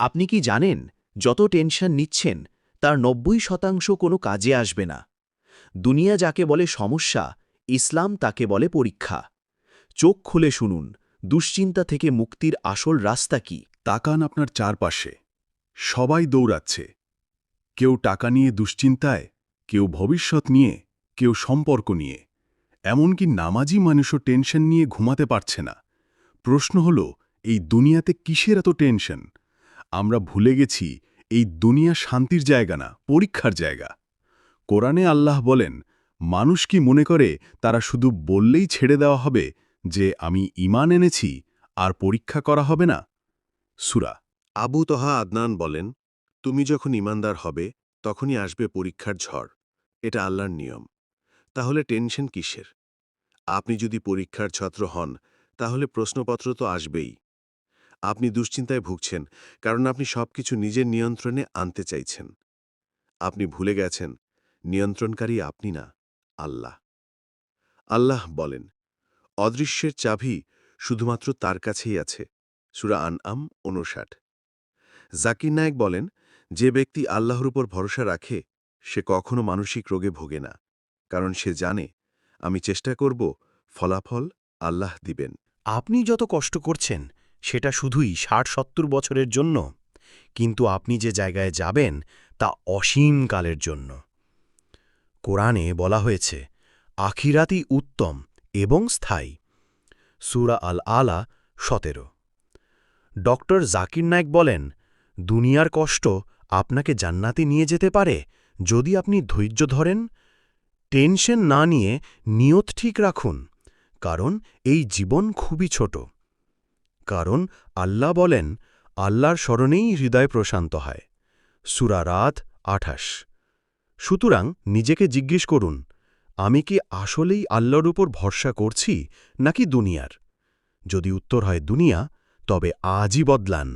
আপনি কি জানেন, যত টেনশন নিচ্ছেন, তার নব্বই শতাংশ কোনো কাজে আসবে না। দুনিয়া যাকে বলে সমস্যা, ইসলাম তাকে বলে পরীক্ষা। চোখ খুলে শুনুন, দুশ্চিন্তা থেকে মুক্তির আসল রাস্তা কি? তাকান আপনার চারপাশে। সবাই দৌড়াচ্ছে। কেউ টাকা নিয়ে দুশ্চিন্তায়, কেউ ভবিষ্যৎ নিয়ে, কেউ সম্পর্ক নিয়ে। এমনকি নামাজি মানুষও টেনশন নিয়ে ঘুমাতে পারছে না। প্রশ্ন হল, এই দুনিয়াতে কিসের এত টেনশন? আমরা ভুলে গেছি, এই দুনিয়া শান্তির জায়গা না, পরীক্ষার জায়গা। কোরআনে আল্লাহ বলেন, মানুষ কি মনে করে তারা শুধু বললেই ছেড়ে দেওয়া হবে যে আমি ইমান এনেছি, আর পরীক্ষা করা হবে না? সুরা আবু তহা আদনান বলেন, তুমি যখন ইমানদার হবে, তখনই আসবে পরীক্ষার ঝড়। এটা আল্লাহর নিয়ম। তাহলে টেনশন কিসের? আপনি যদি পরীক্ষার ছত্র হন, তাহলে প্রশ্নপত্র তো আসবেই। আপনি দুশ্চিন্তায় ভুগছেন, কারণ আপনি সবকিছু নিজের নিয়ন্ত্রণে আনতে চাইছেন। আপনি ভুলে গেছেন, নিয়ন্ত্রণকারী আপনি না, আল্লাহ। আল্লাহ বলেন, অদৃশ্যের চাবি শুধুমাত্র তার কাছেই আছে। সুরা আন আম উনষাট জাকির নায়েক বলেন, যে ব্যক্তি আল্লাহর উপর ভরসা রাখে, সে কখনো মানসিক রোগে ভোগে না, কারণ সে জানে, আমি চেষ্টা করব ফলাফল আল্লাহ দিবেন। আপনি যত কষ্ট করছেন সেটা শুধুই ষাট সত্তর বছরের জন্য। কিন্তু আপনি যে জায়গায় যাবেন, তা অসীমকালের জন্য। কোরআনে বলা হয়েছে আখিরাতি উত্তম এবং স্থায়ী। সুরা আল আলা সতেরো। ডক্টর জাকির নায়ক বলেন, দুনিয়ার কষ্ট আপনাকে জান্নাতে নিয়ে যেতে পারে যদি আপনি ধৈর্য ধরেন। টেনশন না নিয়ে নিয়ত ঠিক রাখুন, কারণ এই জীবন খুবই ছোট। কারণ আল্লাহ বলেন, আল্লাহর স্মরণেই হৃদয় প্রশান্ত হয়। সুরা রাত আঠাশ। সুতরাং নিজেকে জিজ্ঞেস করুন, আমি কি আসলেই আল্লাহর উপর ভরসা করছি নাকি দুনিয়ার? যদি উত্তর হয় দুনিয়া, তবে আজই বদলান।